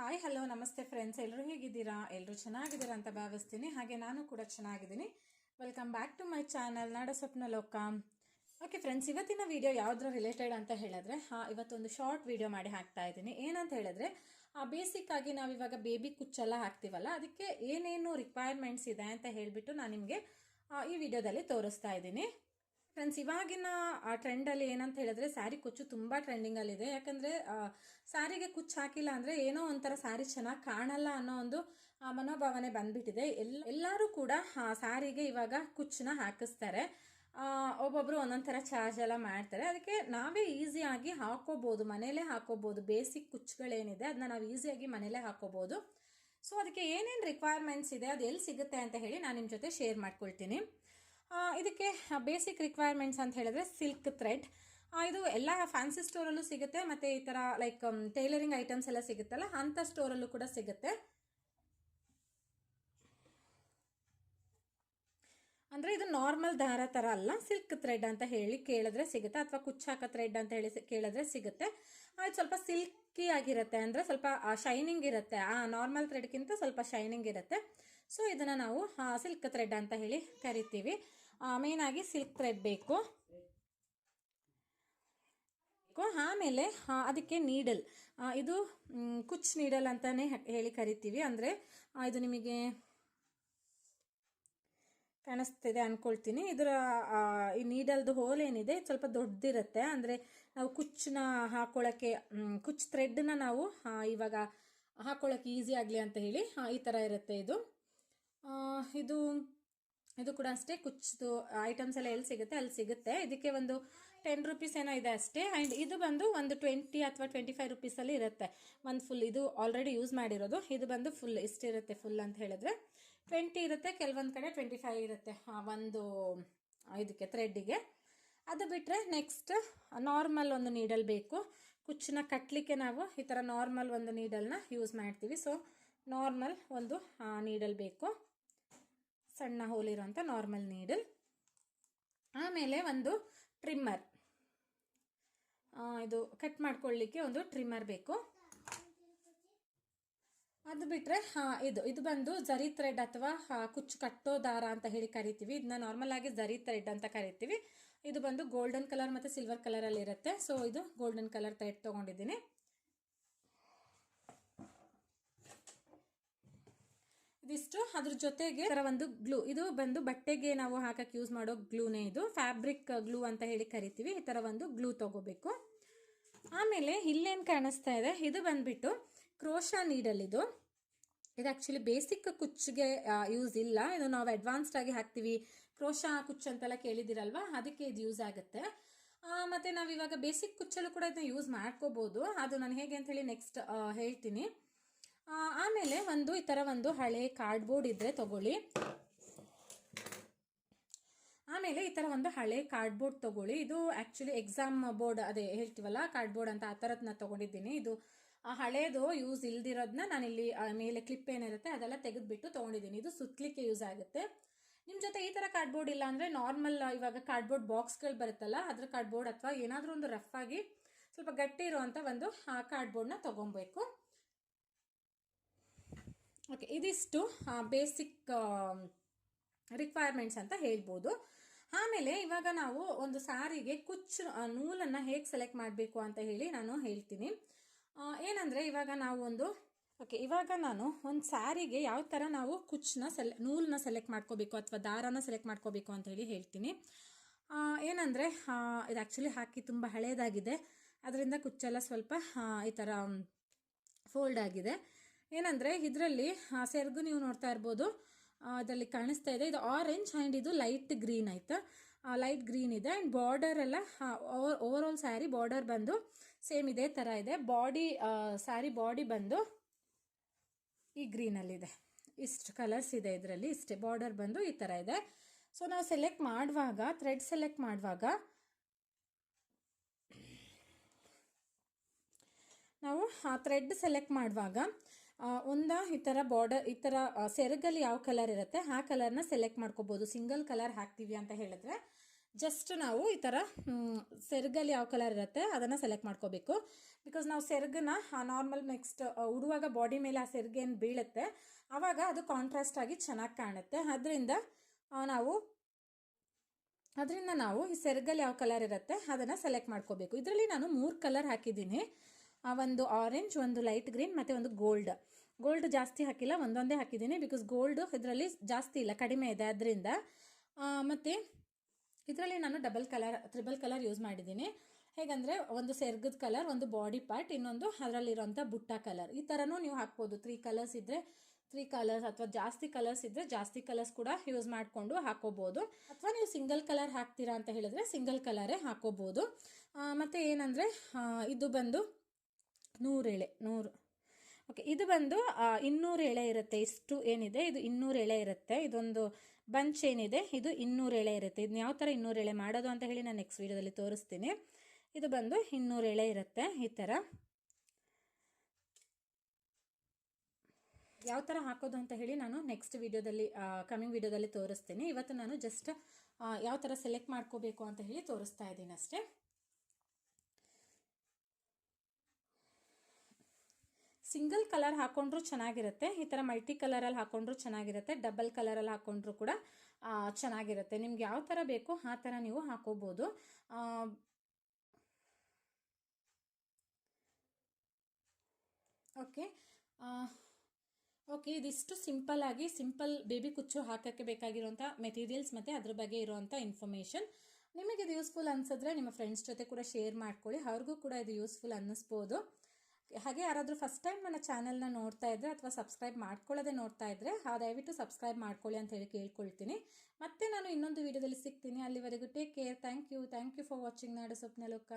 Hi hello ನಮಸ್ತೆ friends ಎಲ್ಲರೂ ಹೇಗಿದ್ದೀರಾ? ಎಲ್ಲರೂ ಚೆನ್ನಾಗಿದ್ದೀರಾ ಅಂತ ಭಾವಿಸ್ತೀನಿ. ಹಾಗೆ ನಾನು ಕೂಡ ಚೆನ್ನಾಗಿದ್ದೀನಿ. Welcome back to my channel Nada Swapna Loka. Okay friends ಇವತ್ತಿನ ವಿಡಿಯೋ ಯಾವುದ್ರ ರಿಲೇಟೆಡ್ ಅಂತ ಹೇಳಿದ್ರೆ, ಹಾಂ, ಇವತ್ತೊಂದು ಶಾರ್ಟ್ ವಿಡಿಯೋ ಮಾಡಿ ಹಾಕ್ತಾ ಇದ್ದೀನಿ. ಏನಂತ ಹೇಳಿದ್ರೆ, ಆ ಬೇಸಿಕ್ ಆಗಿ ನಾವು ಇವಾಗ ಬೇಬಿ ಕುಚ್ಚೆಲ್ಲ ಹಾಕ್ತೀವಲ್ಲ, ಅದಕ್ಕೆ ಏನೇನು ರಿಕ್ವೈರ್ಮೆಂಟ್ಸ್ ಇದೆ ಅಂತ ಹೇಳಿಬಿಟ್ಟು ನಾನು ನಿಮಗೆ ಈ ವಿಡಿಯೋದಲ್ಲಿ ತೋರಿಸ್ತಾ ಇದ್ದೀನಿ. ಫ್ರೆಂಡ್ಸ್, ಇವಾಗಿನ ಟ್ರೆಂಡಲ್ಲಿ ಏನಂತ ಹೇಳಿದ್ರೆ ಸ್ಯಾರಿ ಕುಚ್ಚು ತುಂಬ ಟ್ರೆಂಡಿಂಗಲ್ಲಿದೆ ಯಾಕಂದರೆ ಸ್ಯಾರಿಗೆ ಕುಚ್ಚು ಹಾಕಿಲ್ಲ ಅಂದರೆ ಏನೋ ಒಂಥರ ಸ್ಯಾರಿ ಚೆನ್ನಾಗಿ ಕಾಣಲ್ಲ ಅನ್ನೋ ಒಂದು ಮನೋಭಾವನೆ ಬಂದ್ಬಿಟ್ಟಿದೆ. ಎಲ್ಲ, ಎಲ್ಲರೂ ಕೂಡ ಸ್ಯಾರಿಗೆ ಇವಾಗ ಕುಚ್ಚನ್ನ ಹಾಕಿಸ್ತಾರೆ. ಒಬ್ಬೊಬ್ಬರು ಒಂದೊಂದು ಥರ ಚಾರ್ಜ್ ಎಲ್ಲ ಮಾಡ್ತಾರೆ. ಅದಕ್ಕೆ ನಾವೇ ಈಸಿಯಾಗಿ ಹಾಕೋಬೋದು, ಮನೇಲೇ ಹಾಕೋಬೋದು. ಬೇಸಿಕ್ ಕುಚ್ಚುಗಳೇನಿದೆ ಅದನ್ನ ನಾವು ಈಸಿಯಾಗಿ ಮನೇಲೇ ಹಾಕೋಬೋದು. ಸೊ ಅದಕ್ಕೆ ಏನೇನು ರಿಕ್ವೈರ್ಮೆಂಟ್ಸ್ ಇದೆ, ಅದು ಎಲ್ಲಿ ಸಿಗುತ್ತೆ ಅಂತ ಹೇಳಿ ನಾನು ನಿಮ್ಮ ಜೊತೆ ಶೇರ್ ಮಾಡ್ಕೊಳ್ತೀನಿ. ಇದಕ್ಕೆ ಬೇಸಿಕ್ ರಿಕ್ವೈರ್ಮೆಂಟ್ಸ್ ಅಂತ ಹೇಳಿದ್ರೆ ಸಿಲ್ಕ್ ಥ್ರೆಡ್ ಇದು ಎಲ್ಲ ಫ್ಯಾನ್ಸಿ ಸ್ಟೋರಲ್ಲೂ ಸಿಗುತ್ತೆ, ಮತ್ತು ಈ ಥರ ಲೈಕ್ ಟೈಲರಿಂಗ್ ಐಟಮ್ಸ್ ಎಲ್ಲ ಸಿಗುತ್ತಲ್ಲ ಅಂಥ ಸ್ಟೋರಲ್ಲೂ ಕೂಡ ಸಿಗುತ್ತೆ. ಅಂದರೆ ಇದು ನಾರ್ಮಲ್ ದಾರ ಥರ ಅಲ್ಲ ಸಿಲ್ಕ್ ಥ್ರೆಡ್ ಅಂತ ಹೇಳಿ ಕೇಳಿದ್ರೆ ಸಿಗುತ್ತೆ, ಅಥವಾ ಕುಚ್ಚಾಕ ಥ್ರೆಡ್ ಅಂತ ಹೇಳಿ ಕೇಳಿದ್ರೆ ಸಿಗುತ್ತೆ. ಅದು ಸ್ವಲ್ಪ ಸಿಲ್ಕಿ ಆಗಿರುತ್ತೆ ಅಂದರೆ ಸ್ವಲ್ಪ ಶೈನಿಂಗ್ ಇರುತ್ತೆ. ಆ ನಾರ್ಮಲ್ ಥ್ರೆಡ್ಗಿಂತ ಸ್ವಲ್ಪ ಶೈನಿಂಗ್ ಇರುತ್ತೆ. ಸೊ ಇದನ್ನು ನಾವು ಸಿಲ್ಕ್ ಥ್ರೆಡ್ ಅಂತ ಹೇಳಿ ಕರಿತೀವಿ. ಮೇನ್ ಆಗಿ ಸಿಲ್ಕ್ ಥ್ರೆಡ್ ಬೇಕು. ಆಮೇಲೆ ಅದಕ್ಕೆ ನೀಡಲ್ ಇದು ಕುಚ್ ನೀಡಲ್ ಅಂತಾನೆ ಹೇಳಿ ಕರಿತೀವಿ. ಅಂದರೆ ಇದು ನಿಮಗೆ ಕಾಣಿಸ್ತಿದೆ ಅನ್ಕೊಳ್ತೀನಿ. ಇದರ ಈ ನೀಡಲ್ದು ಹೋಲ್ ಏನಿದೆ, ಸ್ವಲ್ಪ ದೊಡ್ಡದಿರುತ್ತೆ ಅಂದರೆ, ನಾವು ಕುಚ್ಚನ್ನ ಹಾಕೊಳ್ಳೋಕ್ಕೆ ಕುಚ್ ಥ್ರೆಡ್ನ ನಾವು ಇವಾಗ ಹಾಕೊಳ್ಳೋಕ್ಕೆ ಈಸಿ ಆಗಲಿ ಅಂತ ಹೇಳಿ ಈ ಥರ ಇರುತ್ತೆ ಇದು. ಇದು ಇದು ಕೂಡ ಅಷ್ಟೇ ಕುಚ್ಚು ಐಟಮ್ಸ್ ಎಲ್ಲ ಎಲ್ಲಿ ಸಿಗುತ್ತೆ, ಅಲ್ಲಿ ಸಿಗುತ್ತೆ. ಇದಕ್ಕೆ ಒಂದು ಟೆನ್ ರುಪೀಸ್ ಏನೋ ಇದೆ ಅಷ್ಟೇ. ಆ್ಯಂಡ್ ಇದು ಬಂದು ಒಂದು ಟ್ವೆಂಟಿ ಅಥವಾ ಟ್ವೆಂಟಿ ಫೈವ್ ರುಪೀಸಲ್ಲಿ ಇರುತ್ತೆ. ಒಂದು ಫುಲ್ ಇದು ಆಲ್ರೆಡಿ ಯೂಸ್ ಮಾಡಿರೋದು. ಇದು ಬಂದು ಫುಲ್ ಇಷ್ಟಿರುತ್ತೆ ಫುಲ್ ಅಂತ ಹೇಳಿದ್ರೆ. ಟ್ವೆಂಟಿ ಇರುತ್ತೆ, ಕೆಲವೊಂದು ಕಡೆ ಟ್ವೆಂಟಿ ಫೈವ್ ಇರುತ್ತೆ ಒಂದು, ಇದಕ್ಕೆ ಥ್ರೆಡ್ಡಿಗೆ ಅದು ಬಿಟ್ಟರೆ ನೆಕ್ಸ್ಟ್ ನಾರ್ಮಲ್ ಒಂದು ನೀಡಲ್ ಬೇಕು. ಕುಚ್ಚನ್ನ ಕಟ್ಟಲಿಕ್ಕೆ ನಾವು ಈ ಥರ ನಾರ್ಮಲ್ ಒಂದು ನೀಡಲ್ನ ಯೂಸ್ ಮಾಡ್ತೀವಿ. ಸೊ ನಾರ್ಮಲ್ ಒಂದು ನೀಡಲ್ ಬೇಕು. ಸಣ್ಣ ಹೋಲಿರುವಂಥ ನಾರ್ಮಲ್ ನೀಡಲ್ ಆಮೇಲೆ ಒಂದು ಟ್ರಿಮ್ಮರ್ ಇದು ಕಟ್ ಮಾಡ್ಕೊಳ್ಳಿಕ್ಕೆ ಒಂದು ಟ್ರಿಮ್ಮರ್ ಬೇಕು. ಅದು ಬಿಟ್ಟರೆ ಇದು ಇದು ಬಂದು ಜರಿ ಥ್ರೆಡ್ ಅಥವಾ ಕುಚ್ಚು ಕಟ್ಟೋ ದಾರ ಅಂತ ಹೇಳಿ ಕರಿತೀವಿ. ಇದನ್ನ ನಾರ್ಮಲ್ ಆಗಿ ಜರಿ ಥ್ರೆಡ್ ಅಂತ ಕರಿತೀವಿ. ಇದು ಬಂದು ಗೋಲ್ಡನ್ ಕಲರ್ ಮತ್ತು ಸಿಲ್ವರ್ ಕಲರಲ್ಲಿ ಇರುತ್ತೆ ಸೊ ಇದು ಗೋಲ್ಡನ್ ಕಲರ್ ಥ್ರೆಡ್ ತೊಗೊಂಡಿದ್ದೀನಿ. ಇದಿಷ್ಟು ಅದ್ರ ಜೊತೆಗೆ ಒಂದು ಗ್ಲೂ, ಇದು ಬಂದು ಬಟ್ಟೆಗೆ ನಾವು ಹಾಕಕ್ಕೆ ಯೂಸ್ ಮಾಡೋ ಗ್ಲೂನೇ ಇದು. ಫ್ಯಾಬ್ರಿಕ್ ಗ್ಲೂ ಅಂತ ಹೇಳಿ ಕರಿತೀವಿ. ಈ ಥರ ಒಂದು ಗ್ಲೂ ತಗೋಬೇಕು. ಆಮೇಲೆ ಇಲ್ಲೇನು ಕಾಣಿಸ್ತಾ ಇದೆ? ಇದು ಬಂದ್ಬಿಟ್ಟು ಕ್ರೋಶಾ ನೀಡಲ್ ಇದು. ಇದು ಆ್ಯಕ್ಚುಲಿ ಬೇಸಿಕ್ ಕುಚ್ಚಿಗೆ ಯೂಸ್ ಇಲ್ಲ. ಇದು ನಾವು ಅಡ್ವಾನ್ಸ್ಡ್ ಆಗಿ ಹಾಕ್ತೀವಿ. ಕ್ರೋಶಾ ಕುಚ್ಚು ಅಂತೆಲ್ಲ ಕೇಳಿದಿರಲ್ವಾ ಅದಕ್ಕೆ ಇದು ಯೂಸ್ ಆಗುತ್ತೆ. ಮತ್ತೆ ನಾವು ಇವಾಗ ಬೇಸಿಕ್ ಕುಚ್ಚಲ್ಲೂ ಕೂಡ ಇದನ್ನ ಯೂಸ್ ಮಾಡ್ಕೋಬೋದು. ಅದು ನಾನು ಹೇಗೆ ಅಂತ ಹೇಳಿ ನೆಕ್ಸ್ಟ್ ಹೇಳ್ತೀನಿ. ಆಮೇಲೆ ಒಂದು ಈ ಥರ ಒಂದು ಹಳೆ ಕಾರ್ಡ್ಬೋರ್ಡ್ ಇದ್ದರೆ ತಗೊಳ್ಳಿ. ಆಮೇಲೆ ಈ ಥರ ಒಂದು ಹಳೆ ಕಾರ್ಡ್ಬೋರ್ಡ್ ತಗೊಳ್ಳಿ. ಇದು ಆ್ಯಕ್ಚುಲಿ ಎಕ್ಸಾಮ್ ಬೋರ್ಡ್ ಅದೇ ಹೇಳ್ತೀವಲ್ಲ ಕಾರ್ಡ್ಬೋರ್ಡ್ ಅಂತ ಆ ಥರದ್ನ ತೊಗೊಂಡಿದ್ದೀನಿ. ಇದು ಆ ಹಳೇದು ಯೂಸ್ ಇಲ್ದಿರೋದನ್ನ ನಾನಿಲ್ಲಿ ಮೇಲೆ ಕ್ಲಿಪ್ ಏನಿರುತ್ತೆ ಅದೆಲ್ಲ ತೆಗೆದುಬಿಟ್ಟು ತೊಗೊಂಡಿದ್ದೀನಿ. ಇದು ಸುತ್ತಲಿಕ್ಕೆ ಯೂಸ್ ಆಗುತ್ತೆ. ನಿಮ್ಮ ಜೊತೆ ಈ ಥರ ಕಾರ್ಡ್ಬೋರ್ಡ್ ಇಲ್ಲ ಅಂದರೆ ನಾರ್ಮಲ್ ಇವಾಗ ಕಾರ್ಡ್ಬೋರ್ಡ್ ಬಾಕ್ಸ್ಗಳು ಬರುತ್ತಲ್ಲ, ಅದ್ರ ಕಾರ್ಡ್ಬೋರ್ಡ್ ಅಥವಾ ಏನಾದರೂ ಒಂದು ರಫ್ ಆಗಿ ಸ್ವಲ್ಪ ಗಟ್ಟಿ ಇರುವಂಥ ಒಂದು ಕಾರ್ಡ್ಬೋರ್ಡ್ನ ತೊಗೊಬೇಕು. ಓಕೆ ಇದಿಷ್ಟು ಬೇಸಿಕ್ ರಿಕ್ವೈರ್ಮೆಂಟ್ಸ್ ಅಂತ ಹೇಳ್ಬೋದು. ಆಮೇಲೆ ಇವಾಗ ನಾವು ಒಂದು ಸಾರಿಗೆ ಕುಚ್ಚು ನೂಲನ್ನು ಹೇಗೆ ಸೆಲೆಕ್ಟ್ ಮಾಡಬೇಕು ಅಂತ ಹೇಳಿ ನಾನು ಹೇಳ್ತೀನಿ. ಏನಂದರೆ ಇವಾಗ ನಾವು ಒಂದು ಓಕೆ ಇವಾಗ ನಾನು ಒಂದು ಸ್ಯಾರಿಗೆ ಯಾವ ಥರ ನಾವು ಕುಚ್ಚನ್ನ ಸೆಲೆ ನೂಲನ್ನ ಸೆಲೆಕ್ಟ್ ಮಾಡ್ಕೋಬೇಕು ಅಥವಾ ದಾರನ ಸೆಲೆಕ್ಟ್ ಮಾಡ್ಕೋಬೇಕು ಅಂತ ಹೇಳಿ ಹೇಳ್ತೀನಿ. ಏನಂದರೆ ಏನಂದ್ರೆ ಇದು ಆ್ಯಕ್ಚುಲಿ ಹಾಕಿ ತುಂಬ ಹಳೇದಾಗಿದೆ. ಅದರಿಂದ ಕುಚ್ಚೆಲ್ಲ ಸ್ವಲ್ಪ ಈ ಥರ ಫೋಲ್ಡ್ ಆಗಿದೆ. ಏನಂದರೆ, ಇದರಲ್ಲಿ ಸೆರಗು ನೀವು ನೋಡ್ತಾ ಇರ್ಬೋದು. ಅದರಲ್ಲಿ ಕಾಣಿಸ್ತಾ ಇದೆ. ಇದು ಆರೆಂಜ್ ಆ್ಯಂಡ್ ಇದು ಲೈಟ್ ಗ್ರೀನ್ ಆಯ್ತಾ? ಲೈಟ್ ಗ್ರೀನ್ ಇದೆ. ಆ್ಯಂಡ್ ಬಾರ್ಡರ್ ಎಲ್ಲ ಓವರ್ ಆಲ್ ಸ್ಯಾರಿ ಬಾರ್ಡರ್ ಬಂದು ಸೇಮ್ ಇದೇ ಥರ ಇದೆ. ಬಾಡಿ ಸ್ಯಾರಿ ಬಾಡಿ ಬಂದು ಈ ಗ್ರೀನಲ್ಲಿದೆ ಇಷ್ಟು ಕಲರ್ಸ್ ಇದೆ ಇದರಲ್ಲಿ. ಇಷ್ಟೇ ಬಾರ್ಡರ್ ಬಂದು ಈ ಥರ ಇದೆ. ಸೊ ನಾವು ಸೆಲೆಕ್ಟ್ ಮಾಡುವಾಗ ಥ್ರೆಡ್ ಸೆಲೆಕ್ಟ್ ಮಾಡುವಾಗ, ನಾವು ಆ ಥ್ರೆಡ್ ಸೆಲೆಕ್ಟ್ ಮಾಡುವಾಗ ಒಂದ ಈ ಥರ ಬಾರ್ಡರ್ ಈ ಥರ ಸೆರಗಲ್ಲಿ ಯಾವ ಕಲರ್ ಇರುತ್ತೆ ಆ ಕಲರ್ನ ಸೆಲೆಕ್ಟ್ ಮಾಡ್ಕೋಬೋದು. ಸಿಂಗಲ್ ಕಲರ್ ಹಾಕ್ತೀವಿ ಅಂತ ಹೇಳಿದ್ರೆ ಜಸ್ಟ್ ನಾವು ಈ ಥರ ಸೆರಗಲ್ಲಿ ಯಾವ ಕಲರ್ ಇರುತ್ತೆ ಅದನ್ನು ಸೆಲೆಕ್ಟ್ ಮಾಡ್ಕೋಬೇಕು. ಬಿಕಾಸ್ ನಾವು ಸೆರಗನ್ನ ನಾರ್ಮಲ್ ನೆಕ್ಸ್ಟ್ ಉಡುವಾಗ ಬಾಡಿ ಮೇಲೆ ಆ ಸೆರಗೇನು ಬೀಳುತ್ತೆ ಆವಾಗ ಅದು ಕಾಂಟ್ರಾಸ್ಟ್ ಆಗಿ ಚೆನ್ನಾಗಿ ಕಾಣುತ್ತೆ. ಅದರಿಂದ ನಾವು ಅದರಿಂದ ನಾವು ಈ ಸೆರಗಲ್ಲಿ ಯಾವ ಕಲರ್ ಇರುತ್ತೆ ಅದನ್ನು ಸೆಲೆಕ್ಟ್ ಮಾಡ್ಕೋಬೇಕು. ಇದರಲ್ಲಿ ನಾನು ಮೂರು ಕಲರ್ ಹಾಕಿದ್ದೀನಿ. ಆ, ಒಂದು ಆರೆಂಜ್ ಒಂದು ಲೈಟ್ ಗ್ರೀನ್ ಮತ್ತು ಒಂದು ಗೋಲ್ಡ್ ಗೋಲ್ಡ್ ಜಾಸ್ತಿ ಹಾಕಿಲ್ಲ, ಒಂದೊಂದೇ ಹಾಕಿದ್ದೀನಿ ಬಿಕಾಸ್ ಗೋಲ್ಡ್ ಇದರಲ್ಲಿ ಜಾಸ್ತಿ ಇಲ್ಲ, ಕಡಿಮೆ ಇದೆ ಅದರಿಂದ. ಮತ್ತು ಇದರಲ್ಲಿ ನಾನು double colour triple colour use ಮಾಡಿದ್ದೀನಿ. ಹೇಗಂದರೆ ಒಂದು ಸೆರ್ಗದ ಕಲರ್ ಒಂದು ಬಾಡಿ ಪಾರ್ಟ್ ಇನ್ನೊಂದು ಅದರಲ್ಲಿರೋಂಥ ಬುಟ್ಟ ಕಲರ್ ಈ ಥರನೂ ನೀವು ಹಾಕ್ಬೋದು. ತ್ರೀ ಕಲರ್ಸ್ ಇದ್ದರೆ ತ್ರೀ ಕಲರ್ಸ್ ಅಥವಾ ಜಾಸ್ತಿ ಕಲರ್ಸ್ ಇದ್ದರೆ ಜಾಸ್ತಿ ಕಲರ್ಸ್ ಕೂಡ ಯೂಸ್ ಮಾಡಿಕೊಂಡು ಹಾಕೋಬೋದು. ಅಥವಾ ನೀವು ಸಿಂಗಲ್ ಕಲರ್ ಹಾಕ್ತೀರಾ ಅಂತ ಹೇಳಿದ್ರೆ ಸಿಂಗಲ್ ಕಲರೇ ಹಾಕೋಬೋದು. ಮತ್ತು ಏನಂದರೆ ಇದು ಬಂದು ನೂರು ಎಳೆ, ನೂರು. ಓಕೆ ಇದು ಬಂದು ಇನ್ನೂರು ಎಳೆ ಇರುತ್ತೆ. ಇಷ್ಟು ಏನಿದೆ? ಇದು ಇನ್ನೂರು ಎಳೆ ಇರುತ್ತೆ. ಇದೊಂದು ಬಂಚ್ ಏನಿದೆ? ಇದು ಇನ್ನೂರು ಎಳೆ ಇರುತ್ತೆ. ಇದನ್ನ ಯಾವ ಥರ ಇನ್ನೂರು ಎಳೆ ಮಾಡೋದು ಅಂತ ಹೇಳಿ ನಾನು ನೆಕ್ಸ್ಟ್ ವೀಡಿಯೋದಲ್ಲಿ ತೋರಿಸ್ತೀನಿ. ಇದು ಬಂದು ಇನ್ನೂರು ಎಳೆ ಇರುತ್ತೆ. ಈ ಥರ ಯಾವ ಥರ ಹಾಕೋದು ಅಂತ ಹೇಳಿ ನಾನು ನೆಕ್ಸ್ಟ್ ವಿಡಿಯೋದಲ್ಲಿ ಕಮಿಂಗ್ ವಿಡಿಯೋದಲ್ಲಿ ತೋರಿಸ್ತೀನಿ. ಇವತ್ತು ನಾನು ಜಸ್ಟ್ ಯಾವ ಥರ ಸೆಲೆಕ್ಟ್ ಮಾಡ್ಕೋಬೇಕು ಅಂತ ಹೇಳಿ ತೋರಿಸ್ತಾ ಇದ್ದೀನಿ ಅಷ್ಟೇ. ಸಿಂಗಲ್ ಕಲರ್ ಹಾಕೊಂಡ್ರು ಚೆನ್ನಾಗಿರುತ್ತೆ. ಈ ಥರ ಮಲ್ಟಿ ಕಲರಲ್ಲಿ ಹಾಕೊಂಡ್ರೂ ಚೆನ್ನಾಗಿರುತ್ತೆ. ಡಬಲ್ ಕಲರಲ್ಲಿ ಹಾಕೊಂಡ್ರು ಕೂಡ ಚೆನ್ನಾಗಿರುತ್ತೆ. ನಿಮ್ಗೆ ಯಾವ ಥರ ಬೇಕೋ ಆ ಥರ ನೀವು ಹಾಕೋಬೋದು. ಓಕೆ. ಓಕೆ, ಇದಿಷ್ಟು ಸಿಂಪಲ್ ಆಗಿ, ಸಿಂಪಲ್ ಬೇಬಿ ಕುಚ್ಚು ಹಾಕೋಕ್ಕೆ ಬೇಕಾಗಿರುವಂಥ ಮೆಟೀರಿಯಲ್ಸ್ ಮತ್ತು ಅದ್ರ ಬಗ್ಗೆ ಇರುವಂಥ ಇನ್ಫಾರ್ಮೇಷನ್. ನಿಮಗೆ ಇದು ಯೂಸ್ಫುಲ್ ಅನಿಸಿದ್ರೆ ನಿಮ್ಮ ಫ್ರೆಂಡ್ಸ್ ಜೊತೆ ಕೂಡ ಶೇರ್ ಮಾಡ್ಕೊಳ್ಳಿ. ಅವ್ರಿಗೂ ಕೂಡ ಇದು ಯೂಸ್ಫುಲ್ ಅನ್ನಿಸ್ಬೋದು. ಹಾಗೆ ಯಾರಾದರೂ ಫಸ್ಟ್ ಟೈಮ್ ನನ್ನ ಚಾನಲ್ನ ನೋಡ್ತಾ ಇದ್ದರೆ ಅಥವಾ ಸಬ್ಸ್ಕ್ರೈಬ್ ಮಾಡ್ಕೊಳ್ಳೋದೇ ನೋಡ್ತಾ ಇದ್ದರೆ ಆ ದಯವಿಟ್ಟು ಸಬ್ಸ್ಕ್ರೈಬ್ ಮಾಡ್ಕೊಳ್ಳಿ ಅಂತ ಹೇಳಿ ಕೇಳ್ಕೊಳ್ತೀನಿ. ಮತ್ತೆ ನಾನು ಇನ್ನೊಂದು ವಿಡಿಯೋದಲ್ಲಿ ಸಿಗ್ತೀನಿ. ಅಲ್ಲಿವರೆಗೂ take care thank you thank you for watching Nadu Swapna Loka